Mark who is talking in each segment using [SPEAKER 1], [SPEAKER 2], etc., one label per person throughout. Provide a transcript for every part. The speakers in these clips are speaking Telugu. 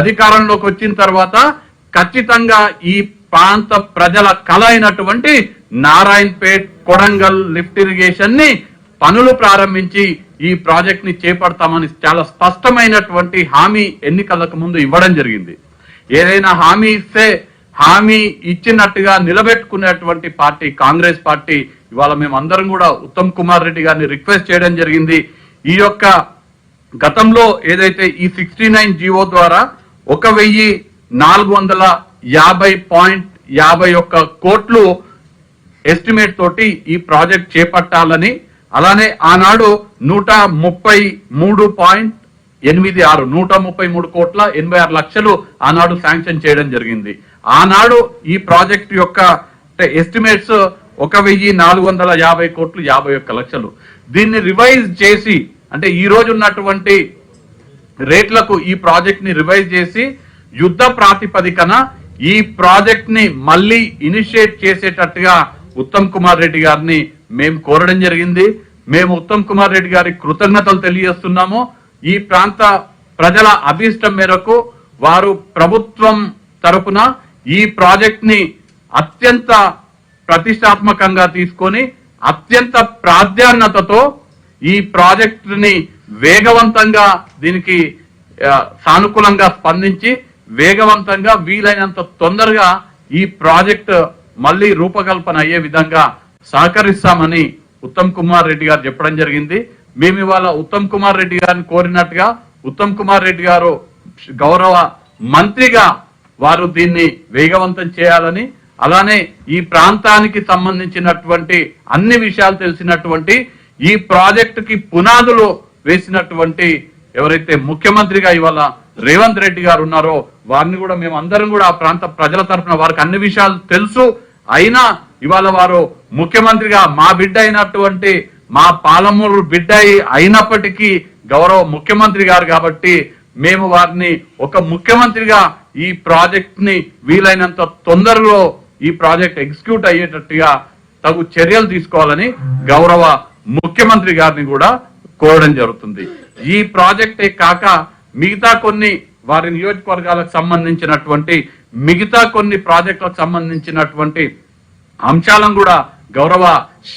[SPEAKER 1] అధికారంలోకి వచ్చిన తర్వాత ఖచ్చితంగా ఈ ప్రాంత ప్రజల కళ అయినటువంటి నారాయణపేట్ కొడంగల్ లిఫ్ట్ ఇరిగేషన్ని పనులు ప్రారంభించి ఈ ప్రాజెక్ట్ని చేపడతామని చాలా స్పష్టమైనటువంటి హామీ ఎన్నికలకు ముందు ఇవ్వడం జరిగింది. ఏదైనా హామీ ఇస్తే హామీ ఇచ్చినట్టుగా నిలబెట్టుకునేటువంటి పార్టీ కాంగ్రెస్ పార్టీ ఇవాళ మేము అందరం కూడా ఉత్తమ్ కుమార్ రెడ్డి గారిని రిక్వెస్ట్ చేయడం జరిగింది. ఈ యొక్క గతంలో ఏదైతే ఈ సిక్స్టీ నైన్ జీవో ద్వారా ఒక వెయ్యి నాలుగు వందల యాభై పాయింట్ యాభై ఒక్క కోట్లు ఎస్టిమేట్ తోటి ఈ ప్రాజెక్ట్ చేపట్టాలని అలానే ఆనాడు నూట ముప్పై మూడు పాయింట్ ఎనిమిది ఆరు నూట ముప్పై మూడు కోట్ల ఎనభై ఆరు లక్షలు ఆనాడు శాంక్షన్ చేయడం జరిగింది. ఆనాడు ఈ ప్రాజెక్ట్ యొక్క ఎస్టిమేట్స్ ఒక వెయ్యి నాలుగు వందల యాభై కోట్లు యాభై ఒక్క లక్షలు. దీన్ని రివైజ్ చేసి అంటే ఈ రోజు ఉన్నటువంటి రేట్లకు ఈ ప్రాజెక్ట్ని రివైజ్ చేసి యుద్ధ ప్రాతిపదికన ఈ ప్రాజెక్ట్ని మళ్ళీ ఇనిషియేట్ చేసేటట్టుగా ఉత్తమ్ కుమార్ రెడ్డి గారిని మేము కోరడం జరిగింది. మేము ఉత్తమ్ కుమార్ రెడ్డి గారికి కృతజ్ఞతలు తెలియజేస్తున్నాము. ఈ ప్రాంత ప్రజల అభీష్టం మేరకు వారు ప్రభుత్వం తరపున ఈ ప్రాజెక్ట్ని అత్యంత ప్రతిష్టాత్మకంగా తీసుకొని అత్యంత ప్రాధాన్యతతో ఈ ప్రాజెక్ట్ని వేగవంతంగా దీనికి సానుకూలంగా స్పందించి వేగవంతంగా వీలైనంత తొందరగా ఈ ప్రాజెక్ట్ మళ్ళీ రూపకల్పన అయ్యే విధంగా సహకరిస్తామని ఉత్తమ్ కుమార్ రెడ్డి గారు చెప్పడం జరిగింది. మేము ఇవాళ ఉత్తమ్ కుమార్ రెడ్డి గారిని కోరినట్టుగా ఉత్తమ్ కుమార్ రెడ్డి గారు గౌరవ మంత్రిగా వారు దీన్ని వేగవంతం చేయాలని అలానే ఈ ప్రాంతానికి సంబంధించినటువంటి అన్ని విషయాలు తెలిసినటువంటి ఈ ప్రాజెక్టుకి పునాదులు వేసినటువంటి ఎవరైతే ముఖ్యమంత్రిగా ఇవాళ రేవంత్ రెడ్డి గారు ఉన్నారో వారిని కూడా మేము అందరం కూడా ఆ ప్రాంత ప్రజల తరఫున వారికి అన్ని విషయాలు తెలుసు. అయినా ఇవాళ వారు ముఖ్యమంత్రిగా మా బిడ్డ అయినటువంటి మా పాలమూరు బిడ్డ అయి- అయినప్పటికీ గౌరవ ముఖ్యమంత్రి గారు కాబట్టి మేము వారిని ఒక ముఖ్యమంత్రిగా ఈ ప్రాజెక్ట్ని వీలైనంత తొందరలో ఈ ప్రాజెక్ట్ ఎగ్జిక్యూట్ అయ్యేటట్టుగా తగు చర్యలు తీసుకోవాలని గౌరవ ముఖ్యమంత్రి గారిని కూడా కోరడం జరుగుతుంది. ఈ ప్రాజెక్టే కాక మిగతా కొన్ని వారి నియోజకవర్గాలకు సంబంధించినటువంటి మిగతా కొన్ని ప్రాజెక్టులకు సంబంధించినటువంటి అంశాలను కూడా గౌరవ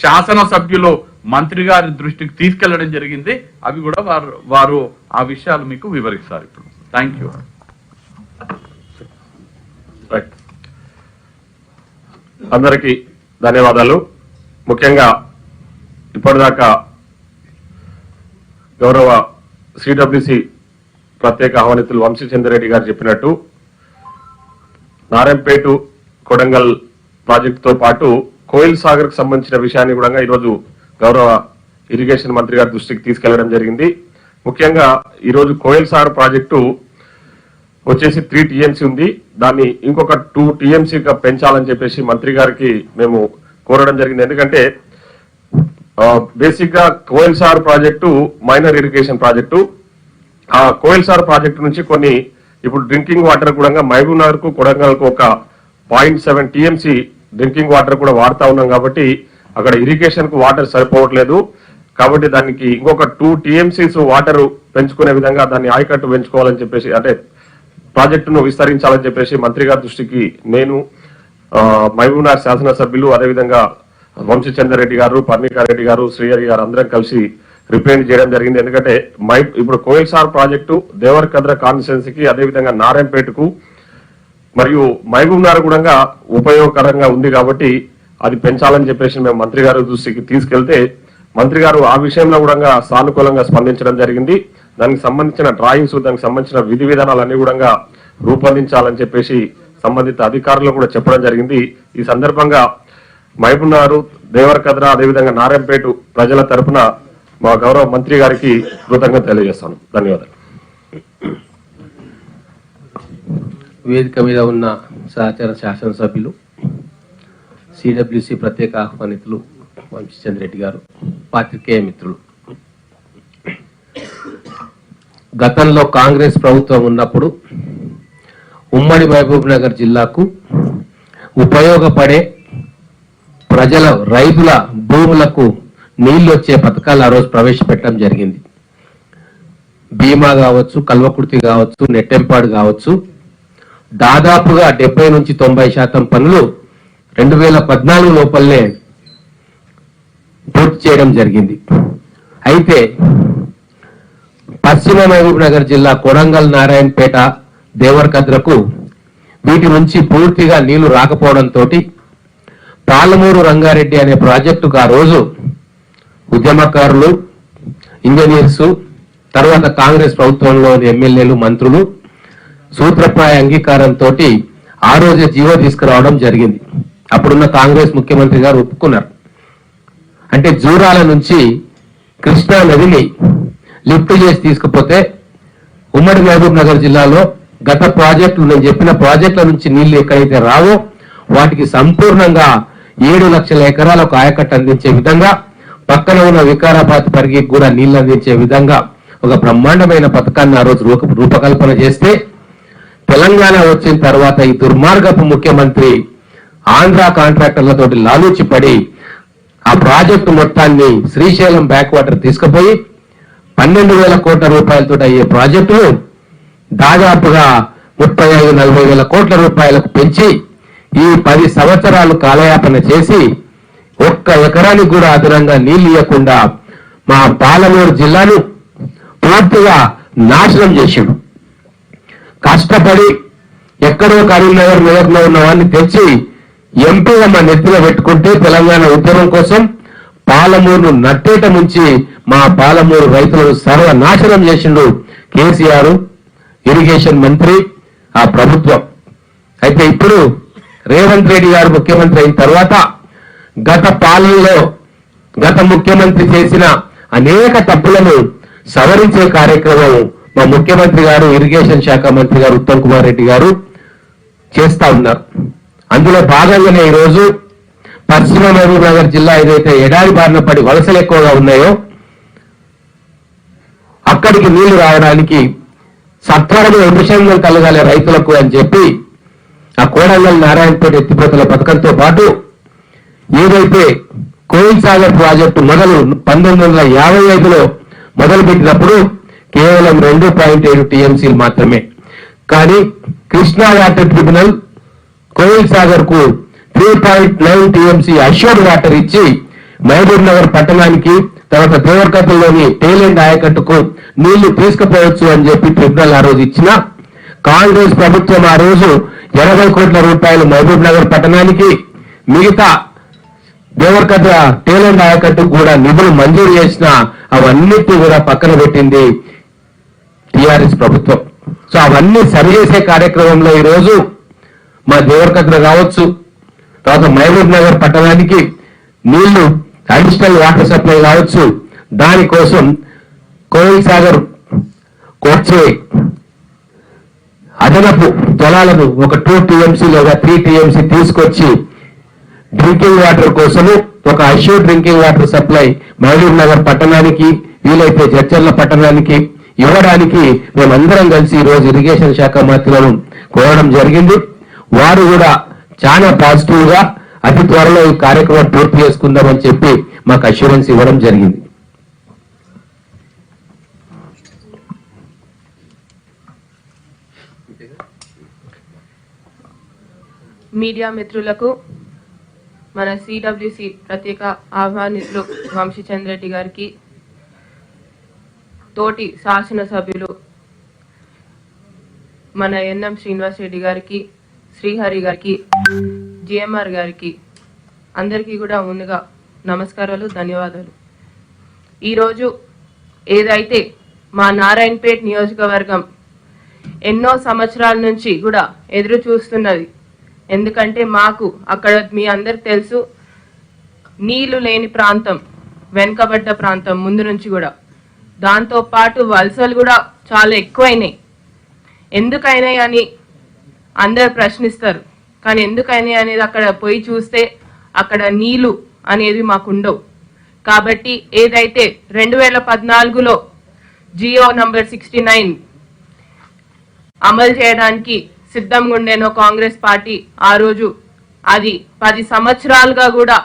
[SPEAKER 1] శాసన సభ్యులు మంత్రి గారి దృష్టికి తీసుకెళ్ళడం జరిగింది. అవి కూడా వారు వారు ఆ విషయాలు మీకు వివరిస్తారు ఇప్పుడు. థ్యాంక్ యూ
[SPEAKER 2] రైట్ అందరికీ ధన్యవాదాలు. ముఖ్యంగా ఇప్పటిదాకా గౌరవ సిడబ్ల్యూసి ప్రత్యేక ఆహ్వానితులు వంశీచంద్రెడ్డి గారు చెప్పినట్టు నారాయణపేట కొడంగల్ ప్రాజెక్టుతో పాటు కోయిల్ సాగర్కు సంబంధించిన విషయాన్ని కూడా ఈరోజు గౌరవ ఇరిగేషన్ మంత్రి గారి దృష్టికి తీసుకెళ్ళడం జరిగింది. ముఖ్యంగా ఈరోజు కోయిల్ సాగర్ ప్రాజెక్టు వచ్చేసి త్రీ టీఎంసీ ఉంది. దాన్ని ఇంకొక టూ టీఎంసీగా పెంచాలని చెప్పేసి మంత్రి గారికి మేము కోరడం జరిగింది. ఎందుకంటే బేసిక్గా కోయిల్ సార్ ప్రాజెక్టు మైనర్ ఇరిగేషన్ ప్రాజెక్టు. ఆ కోయిల్ సార్ ప్రాజెక్టు నుంచి కొన్ని ఇప్పుడు డ్రింకింగ్ వాటర్ కూడా మహబూబ్ నగర్కు కొడంగల్కు ఒక point seven TMC drinking water కూడా వాడుతా ఉన్నాం కాబట్టి అక్కడ ఇరిగేషన్కు వాటర్ సరిపోవట్లేదు. కాబట్టి దానికి ఇంకొక టూ టీఎంసీస్ వాటర్ పెంచుకునే విధంగా దాన్ని ఆయకట్టు పెంచుకోవాలని చెప్పేసి అంటే ప్రాజెక్టును విస్తరించాలని చెప్పేసి మంత్రి గారి దృష్టికి నేను ఆ, మహబూబ్నగర్ శాసనసభ్యులు అదేవిధంగా వంశచంద్రరెడ్డి గారు పర్ణికారెడ్డి గారు శ్రీహరి గారు అందరం కలిసి రిప్రజెంట్ చేయడం జరిగింది. ఎందుకంటే మై ఇప్పుడు కోయిల్సార్ ప్రాజెక్టు దేవరకద్ర కాన్స్టిట్యున్సీకి అదేవిధంగా నారాయణపేటకు మరియు మహబూబ్ కూడా ఉపయోగకరంగా ఉంది కాబట్టి అది పెంచాలని చెప్పేసి మేము మంత్రి గారి దృష్టికి తీసుకెళ్తే మంత్రి గారు ఆ విషయంలో కూడా సానుకూలంగా స్పందించడం జరిగింది. దానికి సంబంధించిన డ్రాయింగ్స్ దానికి సంబంధించిన విధి విధానాలన్నీ కూడా రూపొందించాలని చెప్పేసి సంబంధిత అధికారులు కూడా చెప్పడం జరిగింది. ఈ సందర్భంగా మైపునారు నగర్ దేవరకద్ర అదేవిధంగా నారాయణపేట ప్రజల తరపున మా గౌరవ మంత్రి గారికి కృతజ్ఞత తెలియజేస్తాను. ధన్యవాదాలు.
[SPEAKER 3] వేదిక మీద ఉన్న సహచర శాసనసభ్యులు సిడబ్ల్యూసి ప్రత్యేక ఆహ్వానితులు వంశీచంద్రెడ్డి గారు పాత్రికేయ మిత్రులు. గతంలో కాంగ్రెస్ ప్రభుత్వం ఉన్నప్పుడు ఉమ్మడి మహబూబ్ నగర్ జిల్లాకు ఉపయోగపడే ప్రజల రైతుల భూములకు నీళ్ళు వచ్చే పథకాలు ఆ రోజు ప్రవేశపెట్టడం జరిగింది. బీమా కావచ్చు కల్వకుర్తి కావచ్చు నెట్టెంపాడు కావచ్చు. దాదాపుగా డెబ్బై నుంచి తొంభై శాతం పనులు రెండు వేల పద్నాలుగు లోపలనే పూర్తి చేయడం జరిగింది. అయితే పశ్చిమ మహబూబ్ నగర్ జిల్లా కొడంగల్ నారాయణపేట దేవరకద్రకు వీటి నుంచి పూర్తిగా నీళ్ళు రాకపోవడంతో పాలమూరు రంగారెడ్డి అనే ప్రాజెక్టుకు ఆ రోజు ఉద్యమకారులు ఇంజనీర్స్ తర్వాత కాంగ్రెస్ ప్రభుత్వంలోని ఎమ్మెల్యేలు మంత్రులు సూత్రప్రాయ అంగీకారంతో ఆ రోజే జీవో తీసుకురావడం జరిగింది. అప్పుడున్న కాంగ్రెస్ ముఖ్యమంత్రి గారు ఒప్పుకున్నారు. అంటే జూరాల నుంచి కృష్ణా నదిని లిఫ్ట్ చేసి తీసుకుపోతే ఉమ్మడి మహబూబ్ నగర్ జిల్లాలో గత ప్రాజెక్టులు నేను చెప్పిన ప్రాజెక్టుల నుంచి నీళ్ళు ఎక్కడైతే రావో వాటికి సంపూర్ణంగా ఏడు లక్షల ఎకరాలకు ఆయకట్టు అందించే విధంగా పక్కన ఉన్న వికారాబాద్ పరిగి కూడా నీళ్ళు అందించే విధంగా ఒక బ్రహ్మాండమైన పథకాన్ని ఆ రోజు రూపకల్పన చేస్తే తెలంగాణ వచ్చిన తర్వాత ఈ దుర్మార్గపు ముఖ్యమంత్రి ఆంధ్ర కాంట్రాక్టర్లతోటి లాలూచి పడి ఆ ప్రాజెక్టు మొత్తాన్ని శ్రీశైలం బ్యాక్ వాటర్ తీసుకుపోయి పన్నెండు వేల కోట్ల రూపాయలతో అయ్యే ప్రాజెక్టును దాదాపుగా ముప్పై ఐదు నలభై వేల కోట్ల రూపాయలకు పెంచి ఈ పది సంవత్సరాలు కాలయాపన చేసి ఒక్క ఎకరానికి కూడా అదనంగా నీళ్ళు ఇవ్వకుండా మా పాలమూరు జిల్లాను పూర్తిగా నాశనం చేసిండు. కష్టపడి ఎక్కడో కరీంనగర్ మెదక్లో ఉన్న వాడిని తెచ్చి ఎంపీగా మా నెత్తిన పెట్టుకుంటే తెలంగాణ ఉద్యమం కోసం పాలమూరును నట్టేట ముంచి మా పాలమూరు రైతులను సర్వనాశనం చేసిండు కేసీఆర్ ఇరిగేషన్ మంత్రి ఆ ప్రభుత్వం. అయితే ఇప్పుడు రేవంత్ రెడ్డి గారు ముఖ్యమంత్రి అయిన తర్వాత గత పాలనలో గత ముఖ్యమంత్రి చేసిన అనేక తప్పులను సవరించే కార్యక్రమం మా ముఖ్యమంత్రి గారు ఇరిగేషన్ శాఖ మంత్రి గారు ఉత్తమ్ కుమార్ రెడ్డి గారు చేస్తా ఉన్నారు. అందులో భాగంగానే ఈరోజు పశ్చిమ మహబూబ్నగర్ జిల్లా ఏదైతే ఎడారి బారిన పడి వలసలు ఎక్కువగా ఉన్నాయో అక్కడికి నీళ్ళు రావడానికి సత్వరమైన విషయంలో కలగాలి రైతులకు అని చెప్పి ఆ కోడంగల్ నారాయణపేట ఎత్తిపోతల పథకంతో పాటు ఏదైతే కోయిల్ సాగర్ ప్రాజెక్టు మొదలు పంతొమ్మిది వందల యాభై ఐదులో మొదలుపెట్టినప్పుడు కేవలం రెండు పాయింట్ ఏడు టీఎంసీలు మాత్రమే. కానీ Krishna water tribunal Koil సాగర్కు three point nine TMC assured water ఇచ్చి మహబూబ్ నగర్ పట్టణానికి తర్వాత దేవరకథలోని టేలెండ్ ఆయకట్టుకు నీళ్ళు తీసుకుపోవచ్చు అని చెప్పి ట్రిబ్యునల్ ఆ రోజు ఇచ్చిన కాంగ్రెస్ ప్రభుత్వం ఆ రోజు ఎనభై కోట్ల రూపాయలు మహబూబ్ నగర్ పట్టణానికి మిగతా దేవరకథ టేలెంట్ ఆయకట్టుకు కూడా నిధులు మంజూరు చేసిన అవన్నిటి కూడా పక్కన పెట్టింది టిఆర్ఎస్ ప్రభుత్వం. సో అవన్నీ సరిచేసే కార్యక్రమంలో ఈ రోజు మా దేవరకద్ర కావచ్చు తర్వాత మహబూబ్ నగర్ పట్టణానికి నీళ్ళు అడిషనల్ వాటర్ సప్లై కావచ్చు దానికోసం కోయిల్ సాగర్ కోర్చే అదనపు జలాలను ఒక టూ టీఎంసీ లేదా త్రీ టీఎంసీ తీసుకొచ్చి డ్రింకింగ్ వాటర్ కోసము ఒక assure drinking water supply Mahbub Nagar పట్టణానికి వీలైతే జడ్చర్ల పట్టణానికి ఇవ్వడానికి మేమందరం కలిసి ఈరోజు రోజు ఇరిగేషన్ శాఖ మంత్రులను కోరడం జరిగింది. వారు కూడా చాలా పాజిటివ్గా అతి త్వరలో ఈ కార్యక్రమం పూర్తి చేసుకుందామని చెప్పి మాకు అష్యూరెన్స్ ఇవ్వడం జరిగింది.
[SPEAKER 4] మీడియా మిత్రులకు మన సిడబ్ల్యూసి ప్రత్యేక ఆహ్వానితులు వంశీచంద్ర రెడ్డి గారికి తోటి శాసనసభ్యులు మన ఎన్ఎం శ్రీనివాస్ రెడ్డి గారికి శ్రీహరి గారికి జిఎంఆర్ గారికి అందరికీ కూడా ముందుగా నమస్కారాలు ధన్యవాదాలు. ఈరోజు ఏదైతే మా నారాయణపేట్ నియోజకవర్గం ఎన్నో సంవత్సరాల నుంచి కూడా ఎదురు చూస్తున్నది ఎందుకంటే మాకు అక్కడ మీ అందరికి తెలుసు నీళ్ళు లేని ప్రాంతం వెనుకబడ్డ ప్రాంతం ముందు నుంచి కూడా. దాంతో పాటు వలసలు కూడా చాలా ఎక్కువైనాయి. ఎందుకైనాయి అని అందరు ప్రశ్నిస్తారు. కానీ ఎందుకైనాయి అనేది అక్కడ పోయి చూస్తే అక్కడ నీళ్ళు అనేది మాకు ఉండవు కాబట్టి ఏదైతే రెండు వేల పద్నాలుగులో జియో నంబర్ సిక్స్టీ నైన్ అమలు చేయడానికి సిద్ధంగా ఉండేనో కాంగ్రెస్ పార్టీ ఆ రోజు. అది పది సంవత్సరాలుగా కూడా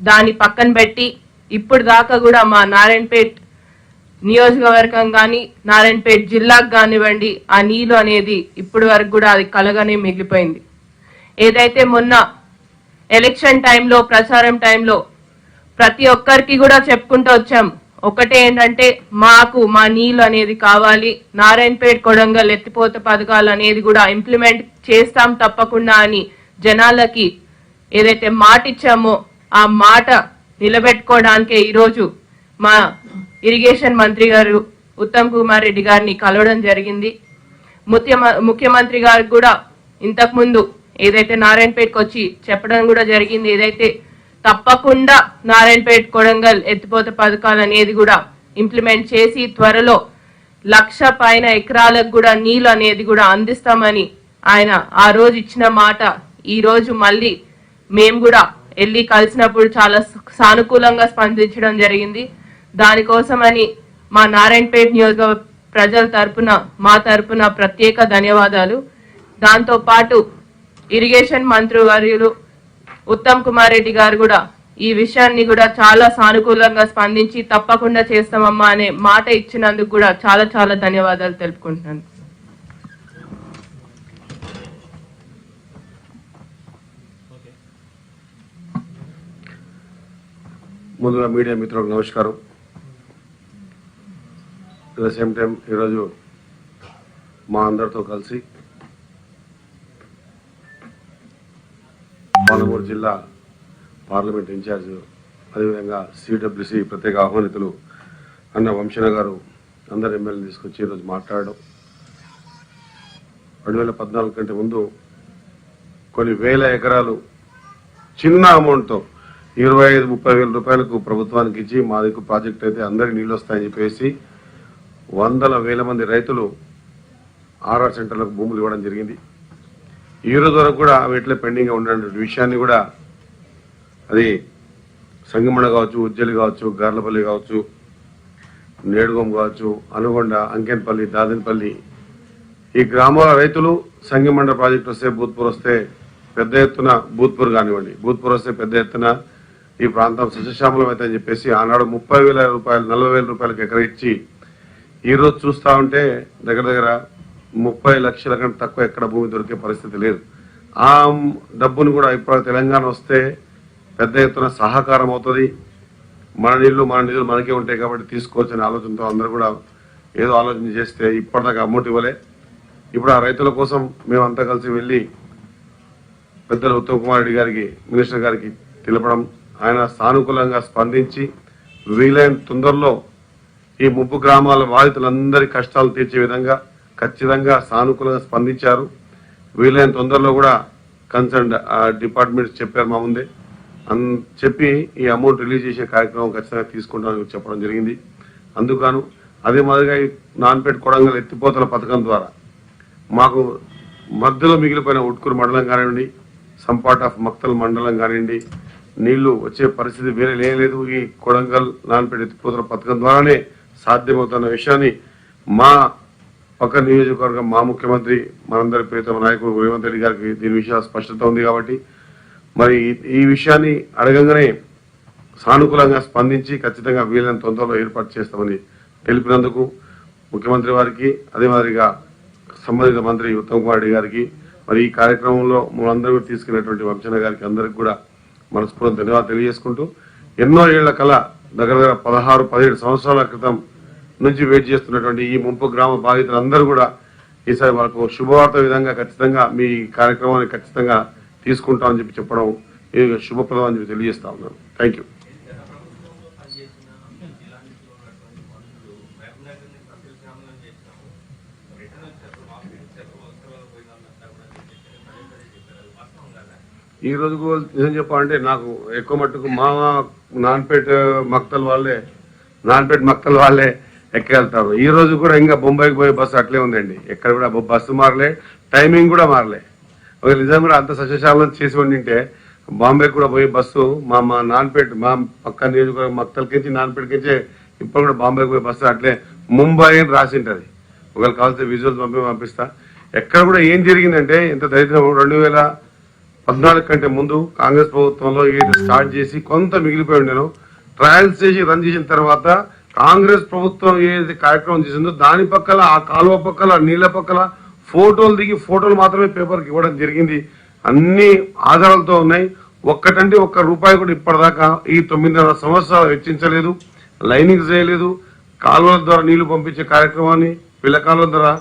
[SPEAKER 4] దాన్ని పక్కన పెట్టి ఇప్పుడు దాకా కూడా మా నారాయణపేట్ నియోజకవర్గం కానీ నారాయణపేట జిల్లాకు కానివ్వండి ఆ నీళ్ళు అనేది ఇప్పటి వరకు కూడా అది కలగానే మిగిలిపోయింది. ఏదైతే మొన్న ఎలక్షన్ టైంలో ప్రచారం టైంలో ప్రతి ఒక్కరికి కూడా చెప్పుకుంటూ వచ్చాం. ఒకటే ఏంటంటే మాకు మా నీళ్ళు అనేది కావాలి. నారాయణపేట కొడంగల్ ఎత్తిపోత పథకాలు అనేది కూడా ఇంప్లిమెంట్ చేస్తాం తప్పకుండా అని జనాలకి ఏదైతే మాట ఇచ్చామో ఆ మాట నిలబెట్టుకోవడానికే ఈరోజు మా ఇరిగేషన్ మంత్రి గారు ఉత్తమ్ కుమార్ రెడ్డి గారిని కలవడం జరిగింది. ముఖ్యమంత్రి గారికి కూడా ఇంతకుముందు ఏదైతే నారాయణపేటకు వచ్చి చెప్పడం కూడా జరిగింది. ఏదైతే తప్పకుండా నారాయణపేట కొడంగల్ ఎత్తిపోత పథకాలు అనేది కూడా ఇంప్లిమెంట్ చేసి త్వరలో లక్ష పైన ఎకరాలకు కూడా నీళ్ళు అనేది కూడా అందిస్తామని ఆయన ఆ రోజు ఇచ్చిన మాట. ఈ రోజు మళ్ళీ మేము కూడా వెళ్ళి కలిసినప్పుడు చాలా సానుకూలంగా స్పందించడం జరిగింది. దానికోసమని మా నారాయణపేట నియోజకవర్గ ప్రజల తరపున మా తరపున ప్రత్యేక ధన్యవాదాలు. దాంతో పాటు ఇరిగేషన్ మంత్రి వర్యులు ఉత్తమ్ కుమార్ రెడ్డి గారు కూడా ఈ విషయాన్ని కూడా చాలా సానుకూలంగా స్పందించి తప్పకుండా చేస్తామమ్మా అనే మాట ఇచ్చినందుకు కూడా చాలా చాలా ధన్యవాదాలు తెలుపుకుంటున్నాను.
[SPEAKER 5] ముందుగా మీడియా మిత్రులకు నమస్కారం. అట్ ద సేమ్ టైం ఈరోజు మా అందరితో కలిసి పాలమూరు జిల్లా పార్లమెంట్ ఇన్ఛార్జ్ అదేవిధంగా సిడబ్ల్యూసి ప్రత్యేక ఆహ్వానితులు అన్న వంశన గారు అందరు ఎమ్మెల్యే తీసుకొచ్చి ఈరోజు మాట్లాడడం. రెండు వేల పద్నాలుగు కంటే ముందు కొన్ని వేల ఎకరాలు చిన్న అమౌంట్తో ఇరవై ఐదు ముప్పై వేల రూపాయలకు ప్రభుత్వానికి ఇచ్చి మా దగ్గర ప్రాజెక్ట్ అయితే అందరికి నీళ్ళు వస్తాయని చెప్పేసి వందల వేల మంది రైతులు ఆర్ఆర్ సెంటర్లకు భూములు ఇవ్వడం జరిగింది. ఈ రోజు వరకు కూడా వీటిలో పెండింగ్గా ఉన్నటువంటి విషయాన్ని కూడా అది సంగమణ కావచ్చు ఉజ్జలి కావచ్చు గార్లపల్లి కావచ్చు నేడుగోం కావచ్చు అనుగొండ అంకెన్పల్లి దాదనపల్లి. ఈ గ్రామాల రైతులు సంగమండ ప్రాజెక్టు వస్తే భూత్పూర్ వస్తే పెద్ద ఎత్తున భూత్పూర్ కానివ్వండి. భూత్పూర్ వస్తే పెద్ద ఎత్తున ఈ ప్రాంతం సస్యశ్యామలం అయితే అని చెప్పేసి ఆనాడు ముప్పై వేల రూపాయలు నలభై వేల రూపాయలకు ఎకర ఇచ్చి ఈ రోజు చూస్తా ఉంటే దగ్గర దగ్గర ముప్పై లక్షల కంటే తక్కువ ఎక్కడ భూమి దొరికే పరిస్థితి లేదు. ఆ డబ్బును కూడా ఇప్పుడు తెలంగాణ వస్తే పెద్ద ఎత్తున సహకారం అవుతుంది. మన నీళ్ళు మన నిధులు మనకే ఉంటాయి కాబట్టి తీసుకోవచ్చనే ఆలోచనతో అందరూ కూడా ఏదో ఆలోచన చేస్తే ఇప్పటిదాకా అమౌంట్ ఇవ్వలే. ఇప్పుడు ఆ రైతుల కోసం మేమంతా కలిసి వెళ్ళి పెద్దలు ఉత్తమ్ కుమార్ రెడ్డి గారికి మినిస్టర్ గారికి తెలపడం ఆయన సానుకూలంగా స్పందించి వీలైన తొందరలో ఈ ముప్పు గ్రామాల బాధితులందరి కష్టాలు తీర్చే విధంగా ఖచ్చితంగా సానుకూలంగా స్పందించారు. వీలైన తొందరలో కూడా కన్సర్న్ డిపార్ట్మెంట్స్ చెప్పారు మా ముందే. అన్ చెప్పి ఈ అమౌంట్ రిలీజ్ చేసే కార్యక్రమం ఖచ్చితంగా తీసుకుంటామని చెప్పడం జరిగింది. అందుకను అదే మాదిరిగా ఈ నాన్పేట కొడంగల్ ఎత్తిపోతల పథకం ద్వారా మాకు మధ్యలో మిగిలిపోయిన ఉట్కూరు మండలం కానివ్వండి సంపాట్ ఆఫ్ మక్తల్ మండలం కానివ్వండి నీళ్ళు వచ్చే పరిస్థితి వేరే లేదు. ఈ కొడంగల్ నాన్పేట ఎత్తిపోతల పథకం ద్వారానే సాధ్యమవుతున్న విషయాన్ని మా పక్క నియోజకవర్గం మా ముఖ్యమంత్రి మనందరి ప్రియతమ నాయకుడు రేవంత్ రెడ్డి గారికి దీని విషయాల స్పష్టత ఉంది కాబట్టి మరి ఈ- ఈ విషయాన్ని అడగంగానే సానుకూలంగా స్పందించి ఖచ్చితంగా వీలైన తొందరలో ఏర్పాటు చేస్తామని తెలిపినందుకు ముఖ్యమంత్రి వారికి అదే మాదిరిగా సంబంధిత మంత్రి ఉత్తమ్ కుమార్ రెడ్డి గారికి మరి ఈ కార్యక్రమంలో మనందరూ తీసుకున్నటువంటి వంశన గారికి అందరికి కూడా మనస్ఫూర్తి ధన్యవాదాలు తెలియజేసుకుంటూ ఎన్నో ఏళ్ళ కళ దగ్గర దగ్గర పదహారు పదిహేడు సంవత్సరాల క్రితం నుంచి వెయిట్ చేస్తున్నటువంటి ఈ ముంపు గ్రామ బాధితులందరూ కూడా ఈసారి వాళ్ళకు శుభవార్త విధంగా ఖచ్చితంగా మీ కార్యక్రమాన్ని ఖచ్చితంగా తీసుకుంటామని చెప్పి చెప్పడం శుభప్రదం అని చెప్పి తెలియజేస్తా ఉన్నాను. థ్యాంక్ యూ ఈ రోజు కూడా నిజం చెప్పాలంటే నాకు ఎక్కువ మట్టుకు మా నాన్పేట మక్తల్ వాళ్ళే నాన్పేట మక్తల్ వాళ్ళే ఎక్కెళ్తారు ఈ రోజు కూడా ఇంకా బొంబాయికి పోయే బస్సు అట్లే ఉందండి. ఎక్కడ కూడా బస్సు మారలే టైమింగ్ కూడా మారలే. ఒక నిజం కూడా అంత సస్యశాలం చేసి ఉండింటే బాంబే కూడా పోయే బస్సు మా మా నాన్పేట మా పక్క నియోజకవర్గం మక్తల్కించి నాన్పేటకించి ఇప్పుడు కూడా బాంబేకి పోయే బస్సు అట్లే ముంబై అని రాసింటది. ఒకవేళ కావాల్సిన విజువల్స్ పంపి పంపిస్తా. ఎక్కడ కూడా ఏం జరిగిందంటే ఇంత దరిద్రం రెండు వేల పద్నాలుగు కంటే ముందు కాంగ్రెస్ ప్రభుత్వంలో ఏది స్టార్ట్ చేసి కొంత మిగిలిపోయి ఉండేను ట్రయల్స్ చేసి రన్ చేసిన తర్వాత కాంగ్రెస్ ప్రభుత్వం ఏది కార్యక్రమం చేసిందో దాని పక్కల ఆ కాలువ పక్కల నీళ్ళ పక్కల ఫోటోలు దిగి ఫోటోలు మాత్రమే పేపర్కి ఇవ్వడం జరిగింది. అన్ని ఆధారాలతో ఉన్నాయి. ఒక్కటంటే ఒక్క రూపాయి కూడా ఇప్పటిదాకా ఈ తొమ్మిదిన్నర సంవత్సరాలు వెచ్చించలేదు లైనింగ్ చేయలేదు. కాలువల ద్వారా నీళ్ళు పంపించే కార్యక్రమాన్ని పిల్ల కాలువల ద్వారా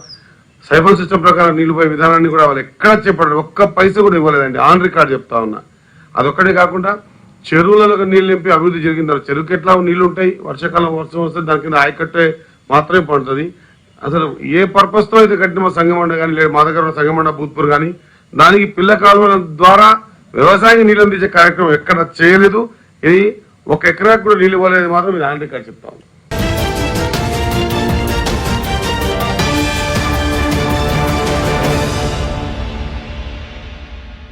[SPEAKER 5] సైబర్ సిస్టమ్ ప్రకారం నీళ్ళు పోయే విధానాన్ని కూడా వాళ్ళు ఎక్కడ చెప్పడం ఒక్క పైస కూడా ఇవ్వలేదండి. ఆన్ రికార్డ్ చెప్తా ఉన్నా. అదొక్కటే కాకుండా చెరువులలో నీళ్ళు నింపి అభివృద్ధి జరిగింది చెరువుకి ఎట్లా నీళ్ళు ఉంటాయి వర్షాకాలం వర్షం వస్తే దాని కింద ఆయకట్టే మాత్రమే పండుతుంది. అసలు ఏ పర్పస్తో అయితే కట్టిన మా సంగమండ కానీ లేదా మా దగ్గర ఉన్న సంగమండ భూత్పూర్ కానీ దానికి పిల్ల కాలువల ద్వారా వ్యవసాయానికి నీళ్ళు అందించే కార్యక్రమం ఎక్కడ చేయలేదు. ఇది ఒక ఎకరాకు కూడా నీళ్ళు ఇవ్వలేదు మాత్రం మీరు ఆంటీ రికార్డ్ చెప్తా